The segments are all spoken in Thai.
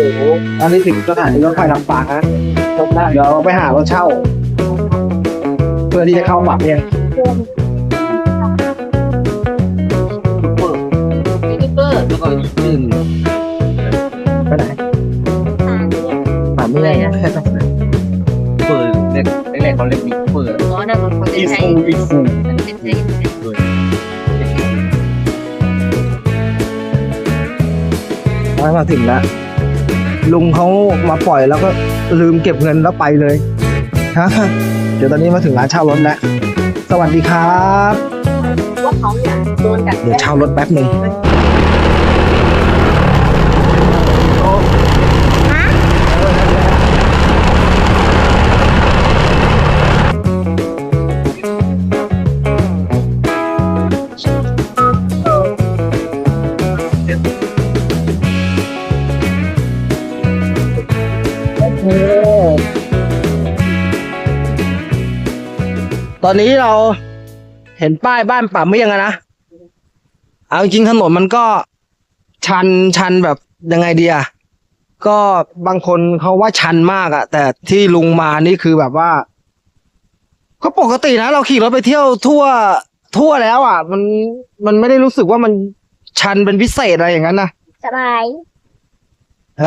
โหอันนี้ถึงสถานีรถไฟลำปางนะเดี๋ยวไปหารถเช่า เพื่อที่จะเข้าปากเองยูทูบเบอร์แล้วก็ยืนไปไหนป่าเมื่องเปิดเด็กเด็กเขาเรียกมิเปิดอ๋อนั่นมันคนอีจะใช้ฟูอีฟูมาถึงแล้ว ลุงเขามาปล่อยแล้วก็ลืมเก็บเงินแล้วไปเลยฮะเดี๋ยวตอนนี้มาถึงร้านเช่ารถแล้ว สวัสดีครับ ว่าเขาเนี่ยโดนกัดเดี๋ยวเช่ารถแป๊บหนึ่ง อนนี้เราเห็นป้ายบ้านป่าเมี่ยงอะนะ เอาจริงๆถนนมันก็ชันชันแบบยังไงดีอะก็บางคนเขาว่าชันมากอะแต่ที่ลุงมานี่คือแบบว่า ก็ปกตินะเราขี่รถไปเที่ยวทั่วทั่วแล้วอะมันมันไม่ได้รู้สึกว่ามันชันเป็นพิเศษอะไรอย่างนั้นนะสบาย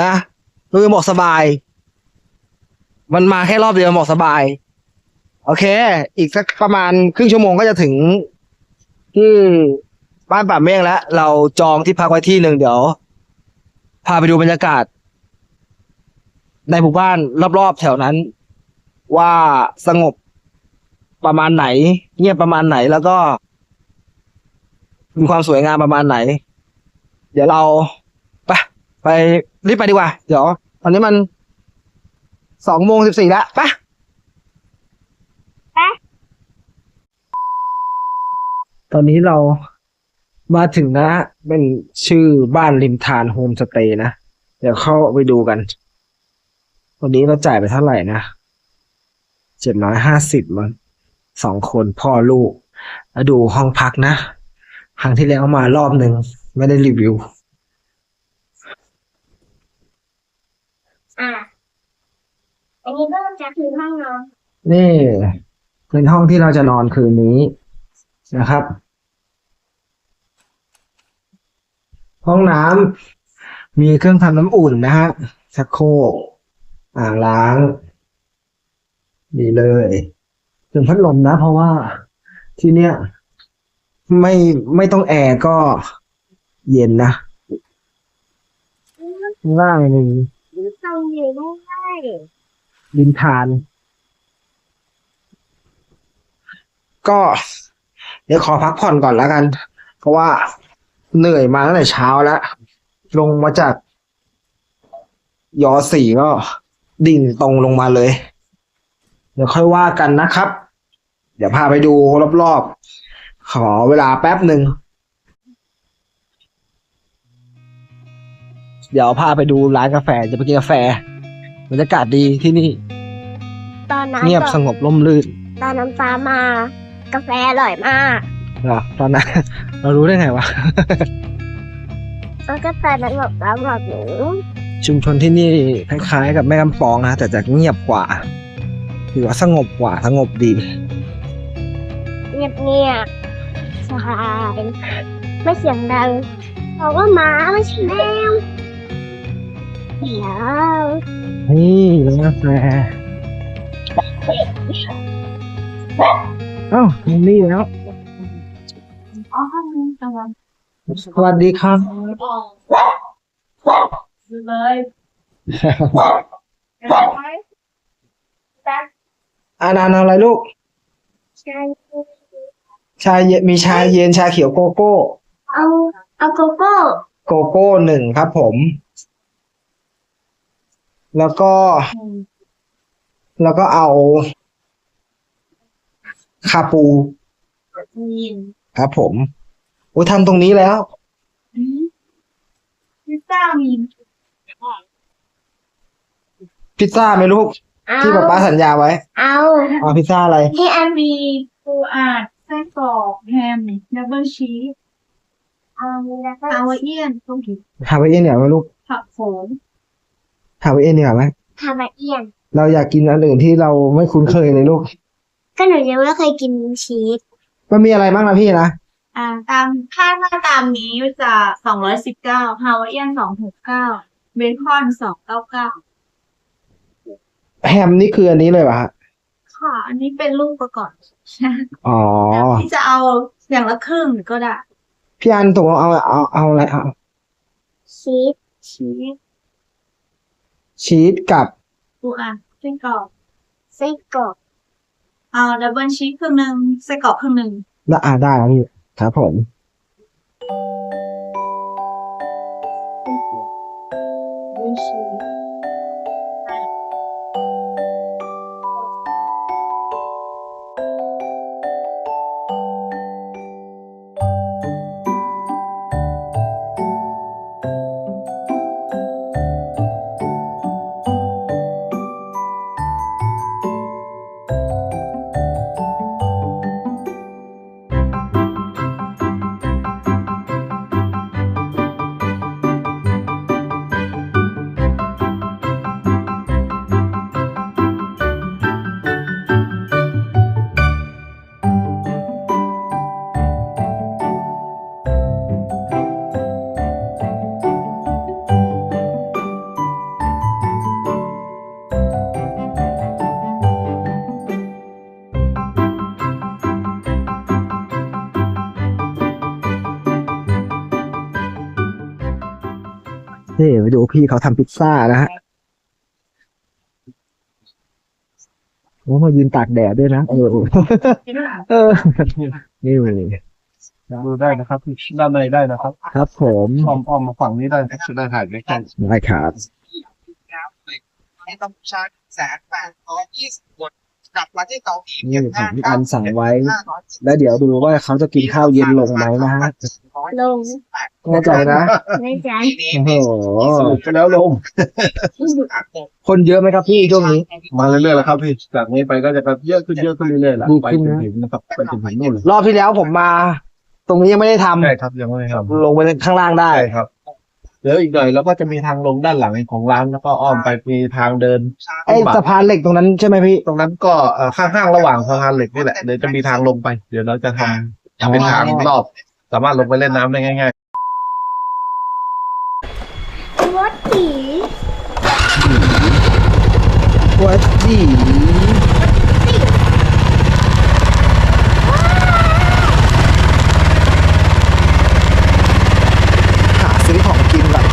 นะลุงบอกสบาย มันมาแค่รอบเดียวบอกสบาย โอเค อีกสักประมาณครึ่งชั่วโมงก็จะถึงที่บ้านป่าเมี่ยงแล้ว เราจองที่พักไว้ที่หนึ่งเดี๋ยว พาไปดูบรรยากาศ ในหมู่บ้านรอบๆแถวนั้น ว่าสงบประมาณไหน เงียบประมาณไหนแล้วก็มีความสวยงามประมาณไหน เดี๋ยวเราไปไปรีบไปดีกว่า เดี๋ยวตอนนี้มันสองโมงสิบสี่แล้วไป ตอนนี้เรามาถึงนะ เป็นชื่อบ้านริมทานโฮมสเตย์นะ เดี๋ยวเข้าไปดูกัน วันนี้เราจ่ายไปเท่าไหร่นะเจ็ดร้อยห้าสิบมั้งสองคนพ่อลูกแล้วดูห้องพักนะ ครั้งที่แล้วมารอบหนึ่งไม่ได้รีวิว อะ อันนี้ก็จะคือห้องนอน นี่เป็นห้องที่เราจะนอนคืนนี้นะครับ ห้องน้ำมีเครื่องทำน้ำอุ่นนะฮะชักโครกอ่างล้างดีเลยเป็นพัดลมนะ เพราะว่าที่เนี้ยไม่ไม่ต้องแอร์ก็เย็นนะข้างล่างมีตรงอยู่ได้ดินทาน ก็ เดี๋ยวขอพักผ่อนก่อนแล้วกัน เพราะว่า เหนื่อยมาตั้งแต่เช้าแล้ว ลงมาจาก ยอสี่ก็ดิ่งตรงลงมาเลย เดี๋ยวค่อยว่ากันนะครับ เดี๋ยวพาไปดูรอบๆ ขอเวลาแป๊บหนึ่ง เดี๋ยวพาไปดูร้านกาแฟจะไปกินกาแฟบรรยากาศดีที่นี่ ตอนนั้นเงียบสงบร่มรื่น ตอนน้ำตามากาแฟอร่อยมาก เหรอตอนนั้น เรารู้ได้ไงวะแล้วก็ตอนนั้นแบบเราบอกหนูชุมชนที่นี่คล้ายๆ กับแม่กำปองนะแต่จะเงียบกว่าหรือว่าสงบกว่าสงบดี เงียบเงียบๆสบายไม่เสียงดังเราก็หมาไม่ใช่แมวเดี๋ยวนี่ร้านกาแฟเอ้ามันนี่แล้ว สวัสดีครับเลยแต่อานานเอาอะไรลูกใช่ชาเย็นมีชาเย็นชาเขียวโกโก้ เอาเอาโกโก้ โกโก้หนึ่งครับผม แล้วก็ แล้วก็เอาคาปูยินครับผม โอ้ยทำตรงนี้แล้ว พิซซ่ามีพิซซ่าไหมลูก เอาที่ป๊าป๊าสัญญาไว้เอาเอาพิซซ่าอะไร ที่อันมี ปูอัดไส้กรอกแฮมดับเบิลชีสเอามีแล้วก็ฮาวายเอียนต้มผิดฮาวายเอียนเนี่ยไหมลูก ผักโขมฮาวายเอียนดีกว่าไหม ฮาวายเอียน เราอยากกินอันอื่นที่เราไม่คุ้นเคยเลยลูก ก็หนูยังไม่เคยกินชีส มันมีอะไรบ้างนะพี่นะ อ่า ตามค่าถ้าตามนี้จะสองร้อยสิบเก้าฮาวายเอียนสองหกเก้าเบคอนสองเก้าเก้าแฮมนี่คืออันนี้เลยป่ะฮะค่ะ อันนี้เป็นลูกประกอบอ๋อที่จะเอาอย่างละครึ่งก็ได้ พี่อันตกลงเอาเอาเอาอะไรเอาชีสชีสชีสกับปูอัดเส้นกรอบไส้กรอกเอาดับเบิลชีสครึ่งหนึ่งไส้กรอกครึ่งหนึ่งละอ่าได้ครับพี่ ครับผม นี่ไปดูพี่เขาทำพิซซ่านะฮะโอ้มายืนตากแดดด้วยนะ เออเออเออนี่เลยดูได้นะครับด้านในได้นะครับ ครับผมอ้อมอ้อมมาฝั่งนี้ได้ครับจะได้ถ่ายด้วยกันได้ครับไม่ต้องชาร์จแสนแปดร้อยยี่สิบบท กลับมาที่เกาหลีนี่ของพี่อันสั่งไว้ แล้วเดี๋ยวดูว่าเขาจะกินข้าวเย็นลงไหมนะฮะลงแน่ใจนะในใจโอ้โหสรุปไปแล้วลง คนเยอะไหมครับพี่ช่วงนี้ มาเรื่อยๆแล้วครับพี่จากนี้ไปก็จะแบบเยอะขึ้นเยอะขึ้นเรื่อยๆแหละดีไปขึ้นจนนะถึงนะครับไปจนถึงนู่นเลยรอบที่แล้วผมมา ตรงนี้ยังไม่ได้ทำใช่ครับยังไม่ครับลงไปข้างล่างได้ใช่ครับ เดี๋ยวอีกหน่อยเราก็จะมีทางลงด้านหลังของร้านแล้วก็อ้อมไปมีทางเดินไอ้สะพานเหล็กตรงนั้นใช่ไหมพี่ ตรงนั้นก็เอ่อข้างๆระหว่างสะพานเหล็กนี่แหละเดี๋ยวจะมีทางลงไป เดี๋ยวเราจะทำเป็นทางรอบ สามารถลงไปเล่นน้ำได้ง่ายวัดผีวัดจีหาซื้อของกินก่อน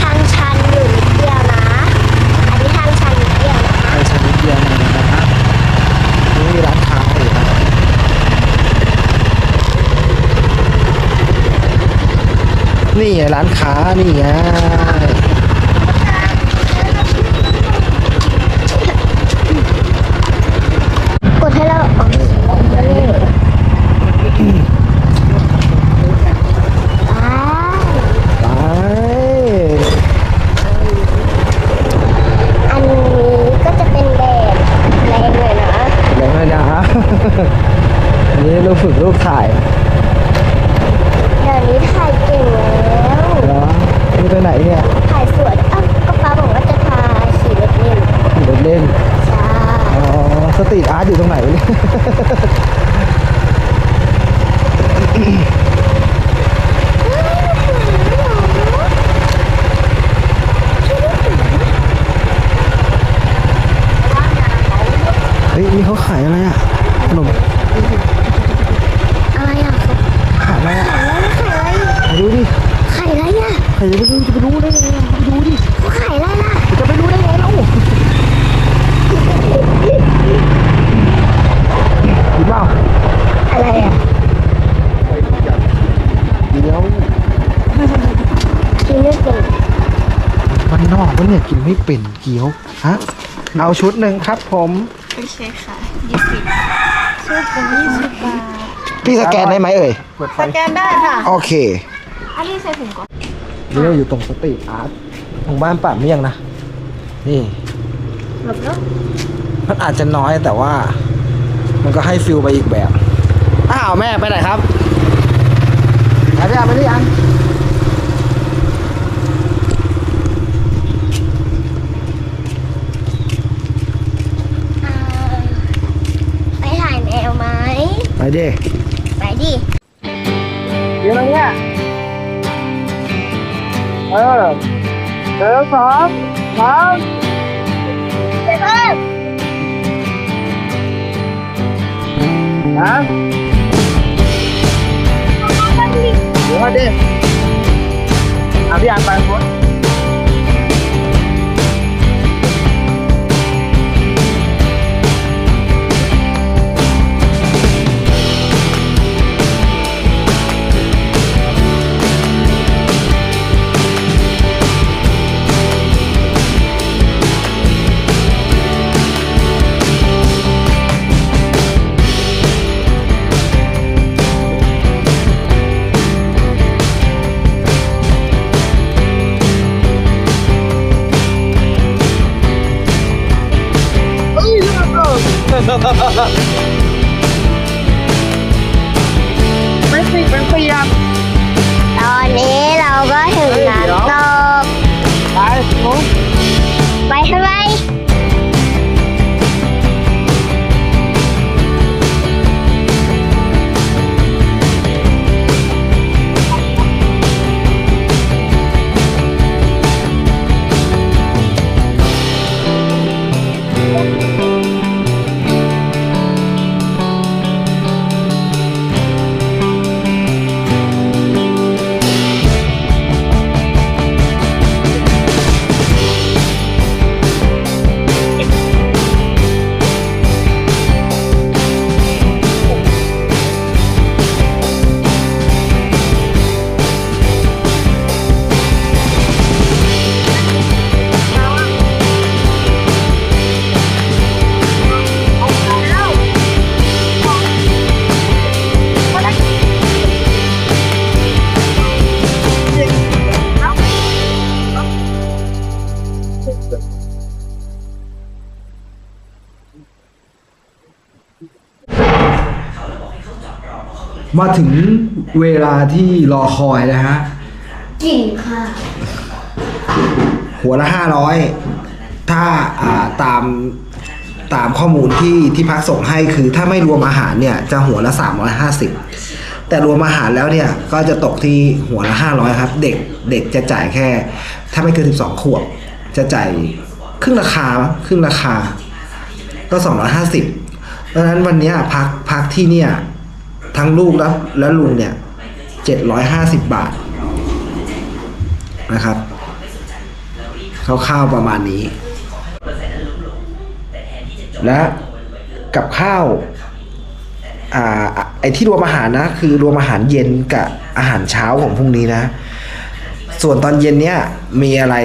ทางชันอยู่นิดเดียวนะ อันนี้ทางชันนิดเดียวนะ ไปชนิดเดียวหน่อยนะฮะนี่มีร้านค้าอยู่นะ นี่ไงร้านค้านี่ไงกดให้เราออกไปไป ไป อันนี้ก็จะเป็นแดดแรงเลยนะ เดี๋ยวนะนะฮะ อันนี้ลูกฝึกลูกถ่าย เดี๋ยวนี้ถ่ายเก่งแล้ว เหรอนี่ไปไหนเนี่ย ถ่ายสวยอ้าวก็ป้าบอกว่าจะพาขี่รถเล่น ขี่รถเล่น ใช่ อ๋อ สตรีทอาร์ตอยู่ตรงไหนวะเนี่ย เฮ้ย นี่เขาขายอะไรอะ ขนม อะไรอะ ขายอะไรอะ ขายอะไร ไปดูดิ ขายอะไรอะ ใครจะไปรู้จะไปรู้ได้ไงอะไปดูดิ เขาขายอะไรล่ะ จะไปรู้ได้ไงเล่ากินเปล่า อะไรอะ เดี๋ยว กินไม่เป็น มันนอกวะเนี่ยกินไม่เป็นเกี๊ยวฮะเอาชุดหนึ่งครับผมโอเคค่ะยี่สิบชุดเป็นยี่สิบบาทพี่สแกนได้ไหมเอ่ยสแกนได้ค่ะโอเคอันนี้ใส่ถุงก่อนนี่เราอยู่ตรงสตรีทอาร์ตตรงบ้านป่าเมี่ยงนะนี่หลบแล้วมันอาจจะน้อยแต่ว่า มันก็ให้ฟิลไปอีกแบบอ้าวแม่ไปไหนครับไปพี่อาไปหรือยัง ดิไปดิเดี๋ยวเนี่ยเออเดิ มาถึงเวลาที่รอคอยนะฮะจริงค่ะหัวละห้าร้อยถ้าอ่าตามตามข้อมูลที่ที่พักส่งให้คือถ้าไม่รวมอาหารเนี่ยจะหัวละสามร้อยห้าสิบแต่รวมอาหารแล้วเนี่ยก็จะตกที่หัวละห้าร้อยครับเด็กเด็กจะจ่ายแค่ ถ้าไม่เกินสิบสองขวบจะจ่ายครึ่งราคามั้งครึ่งราคา ก็สองร้อยห้าสิบดังนั้นวันเนี้ยพักพักที่เนี่ย ทั้งลูกแล้วและลุงเนี่ยเจ็ดร้อยห้าสิบบาทนะครับคร่าวๆประมาณนี้ และกับข้าวอ่าไอที่รวมอาหารนะ คือรวมอาหารเย็นกับอาหารเช้าของพรุ่งนี้นะ ส่วนตอนเย็นเนี้ยมีอะไร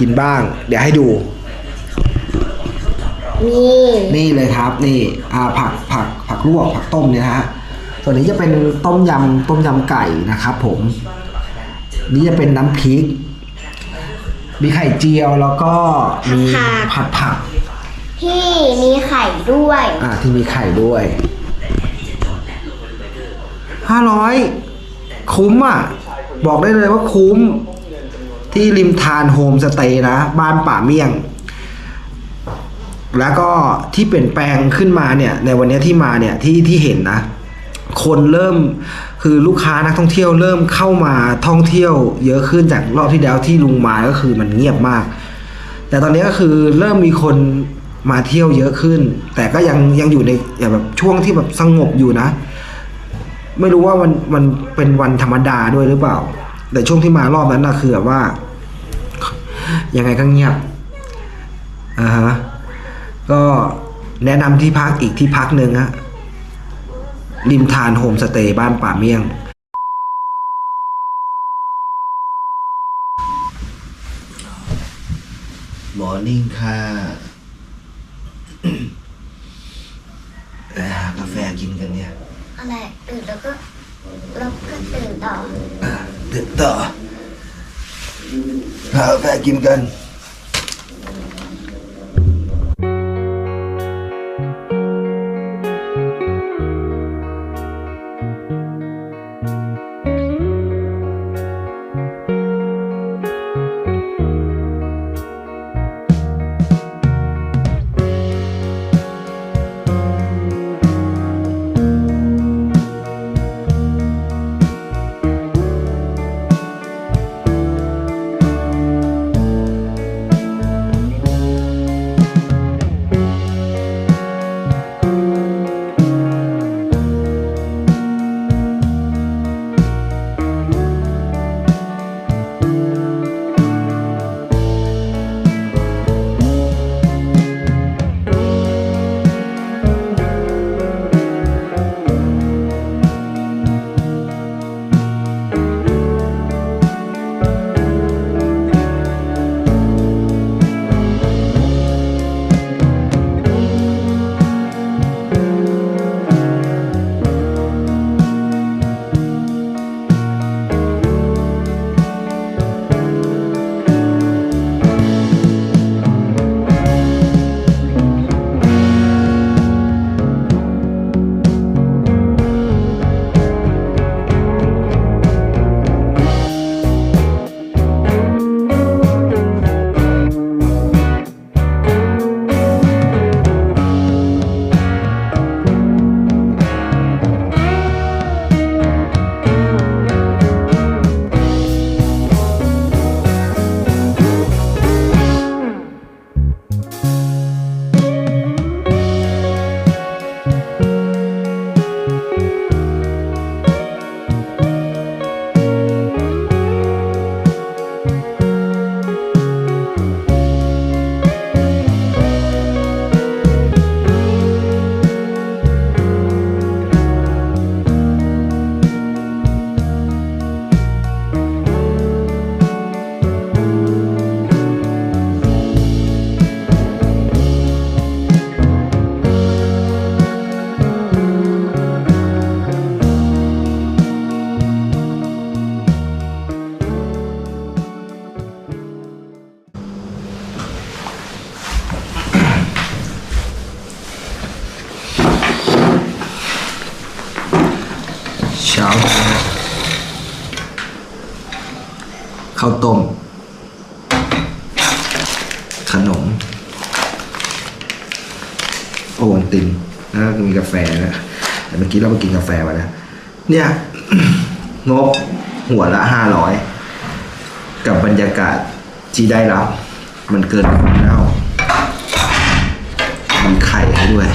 กินบ้าง เดี๋ยวให้ดู นี่นี่เลยครับ นี่อ่าผักผักผักลวกผักต้มเนี่ยนะฮะ ส่วนนี้จะเป็นต้มยำต้มยำไก่นะครับผม นี่จะเป็นน้ำพริก มีไข่เจียวแล้วก็มีผัดผัก ที่มีไข่ด้วย อ่าที่มีไข่ด้วยห้าร้อยคุ้มอะ บอกได้เลยว่าคุ้ม ที่ริมทานโฮมสเตย์นะ บ้านป่าเมี่ยง แล้วก็ที่เปลี่ยนแปลงขึ้นมาเนี่ย ในวันเนี้ยที่มาเนี่ยที่ที่เห็นนะ คนเริ่มคือลูกค้านักท่องเที่ยวเริ่มเข้ามาท่องเที่ยว เยอะขึ้นจากรอบที่แล้วที่ลุงมาก็คือมันเงียบมาก แต่ตอนนี้ก็คือเริ่มมีคนมาเที่ยวเยอะขึ้น แต่ก็ยังยังอยู่ในอย่างแบบช่วงที่แบบสงบอยู่นะ ไม่รู้ว่ามันมันเป็นวันธรรมดาด้วยหรือเปล่า แต่ช่วงที่มารอบนั้นนะคือแบบว่า ยังไงก็เงียบอ่าฮะก็แนะนำที่พักอีกที่พักหนึ่งฮะ ริมทานโฮมสเตย์บ้านป่าเมี่ยง มอร์นิ่งค่ะเอ่อกาแฟกินกันเนี่ย อะไรตื่นแล้วก็แล้วก็ตื่นต่ออะเดินต่อหากาแฟกินกันาวต้ม ขนม โอวัลตินแล้วก็มีกาแฟนะแต่เมื่อกี้เราไปกินกาแฟมาแล้วเนี่ยงบหัวละห้าร้อยกับบรรยากาศที่ได้รับ มันเกินคุ้มแล้วมีไข่ให้ด้วย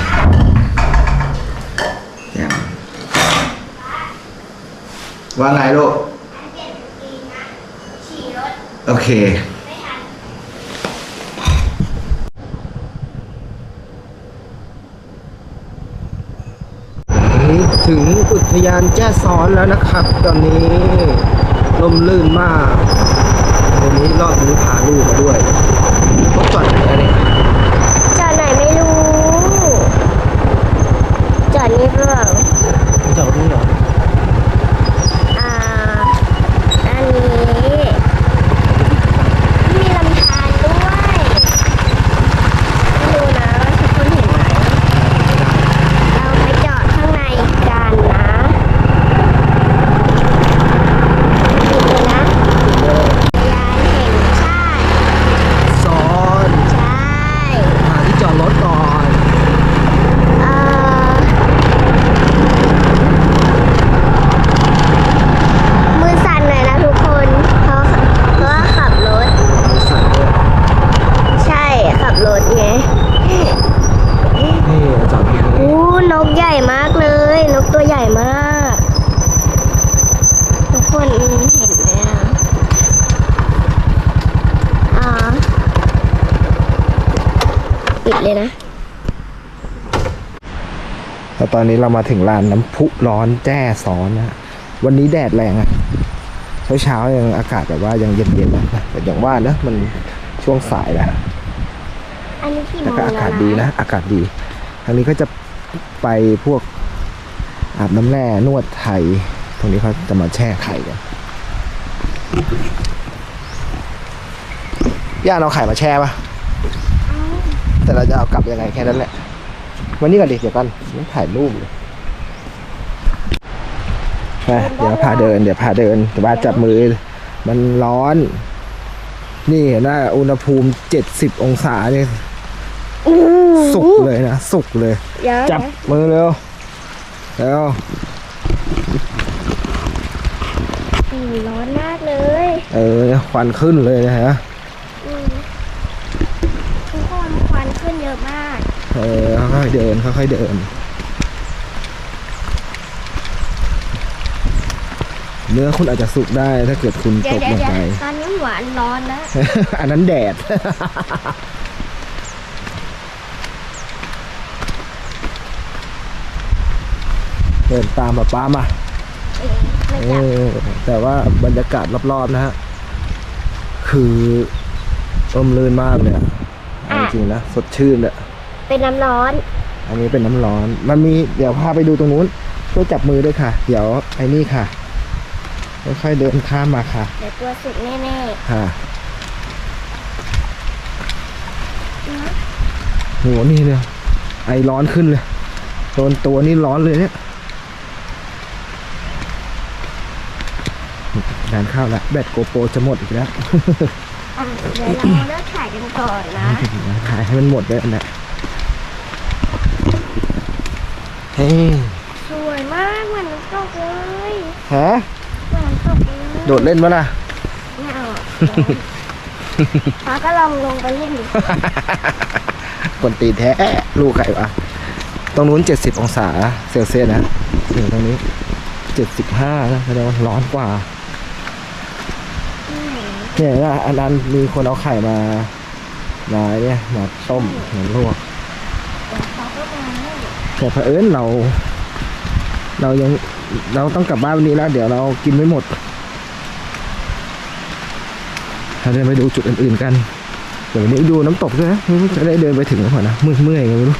ว่าไงลูก โอเค ถึงอุทยานแจ้ซ้อนแล้วนะครับ ตอนนี้ลมลื่นมาก วันนี้รอบนี้พาลูกมาด้วยรถจอดไหนอะไรย จอดไหนไม่รู้ จอดนี่เปล่า จอดนี่เหรอ อ่า อันนี้ มีลำธารด้วยไม่รู้นะว่าทุกคนเห็นไหม เราไปจอดข้างในกันนะดูนะยานแห่งชาติ ซ้อน ใช่ หาที่จอดรถก่อน เอ่อมือสั่นหน่อยนะทุกคน เพราะเพราะว่าขับรถ สั่นด้วย ใช่ขับรถไง นี่จอดตรงนี้ อู้นกใหญ่มากเลย นกตัวใหญ่มาก ทุกคนเห็นไหมอะอ่าปิดเลยนะ แล้ว ตอนนี้เรามาถึงลานน้ำพุร้อนแจ้ซ้อนนะวันนี้แดดแรงอะเช้าเช้าๆยังอากาศแบบว่ายังเย็นๆนะแต่อย่างว่านะมันช่วงสายแล้วอันนี้กี่โมแต่งก็แล้วอากาศนะดีนะ อากาศดีทางนี้ก็จะไปพวกอาบน้ำแร่นวดไทย ตรงนี้เขาจะมาแช่ไข่กันย่าเอาไข่มาแช่ปะแต่เราจะเอากลับยังไงแค่นั้นแหละ วันนี้ก่อนดิเดี๋ยวกันไม่ถ่ายรูปเลยไปเดี๋ยวพาเดิน เดี๋ยวพาเดินแต่ว่าจับมือ มันร้อน นี่เห็นว่าอุณหภูมิเจ็ดสิบองศาเนี่ยอู้สุกเลยนะ สุกเลยเดี๋ยวจับนะมือเร็วเร็วอู้ร้อนมากเลย เออควันขึ้นเลยนะฮะ อืมทุกคนควันขึ้นเยอะมาก เออค่อยๆเดินค่อยๆเดิน เนื้อคุณอาจจะสุกได้ถ้าเกิดคุณเดี๋ตยวกเดี๋ยวลงเดี๋ยวไปตอนนี้หวานร้อนแล้ว อันนั้นแดด เดินตามมาป้ามาเอ๊ะไม่เอจับอแต่ว่าบรรยากาศรอบๆนะฮะ คือร่มรื่นมากเลยอะเอาจริงๆนะ สดชื่นเลย เป็นน้ำร้อน อันนี้เป็นน้ำร้อน มันมีเดี๋ยวพาไปดูตรงนู้นช่วยจับมือด้วยค่ะ เดี๋ยวไอ้นี่ค่ะ ค่อยๆเดินข้ามมาค่ะ เดี๋ยวตัวสุกแน่ค่ะโหนี่เลยไอร้อนขึ้นเลยโดนตัวนี่ร้อนเลยเนี่ยงานเข้าวแล้วแบตโกโปรจะหมดอีกแล้วๆอะเดี๋ยวเราเลิกถ่ายกันก่อนนะ ถ่ายให้มันหมดเลยอันเนี้ย เฮ้ยสวยมากเหมือนน้ำตกเลยฮะเหมือนน้ำตกเลยโดดเล่นมั้ยล่ะไม่เอาอะป้าก็ลองลงไปเล่นดูคนตีนแท้ลูกไข่วะตรงนู้นเจ็ดสิบองศาเซลเซียสนะถึงตรงนี้เจ็ดสิบห้านะแสดงว่าร้อนกว่าเนี่ยนะอันนั้นมีคนเอาไข่มามาเนี่ยมาต้มมาลวกเขาก็มาให้ แต่เผอิญเรา เรายังเราต้องกลับบ้านวันนี้แล้ว เดี๋ยวเรากินไม่หมดเราเดินไปดูจุดอื่นๆกัน เดี๋ยววันนี้ดูน้ำตกด้วยนะจะได้เดินไปถึงก่อนนะเมื่อยเมื่อยๆไงไม่รู้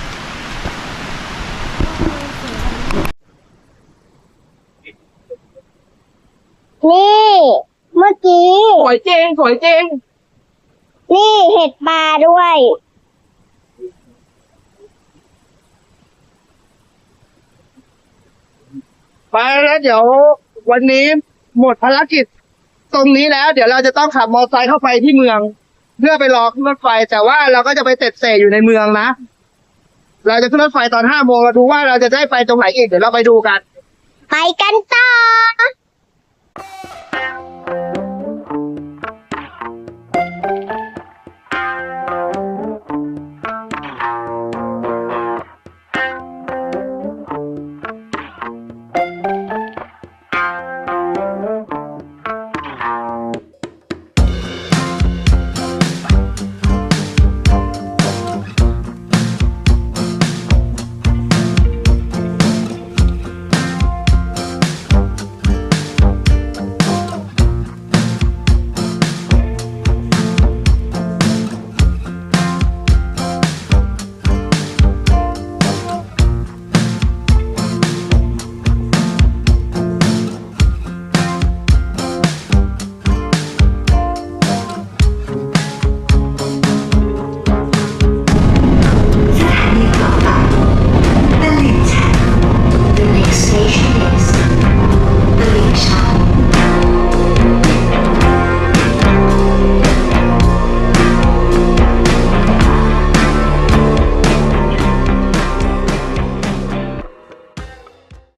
นี่เมื่อกี้ สวยจริงสวยจริง นี่เห็ดปลาด้วย ไปแล้วเดี๋ยววันนี้หมดภารกิจ ตรงนี้แล้ว เดี๋ยวเราจะต้องขับมอเตอร์ไซค์เข้าไปที่เมือง เพื่อไปรอขึ้นรถไฟ แต่ว่าเราก็จะไปเต็ดเสยอยู่ในเมืองนะ เราจะขึ้นรถไฟตอนห้าโมงเราดูว่าเราจะได้ไปตรงไหนอีกเดี๋ยวเราไปดูกัน ไปกันต่อ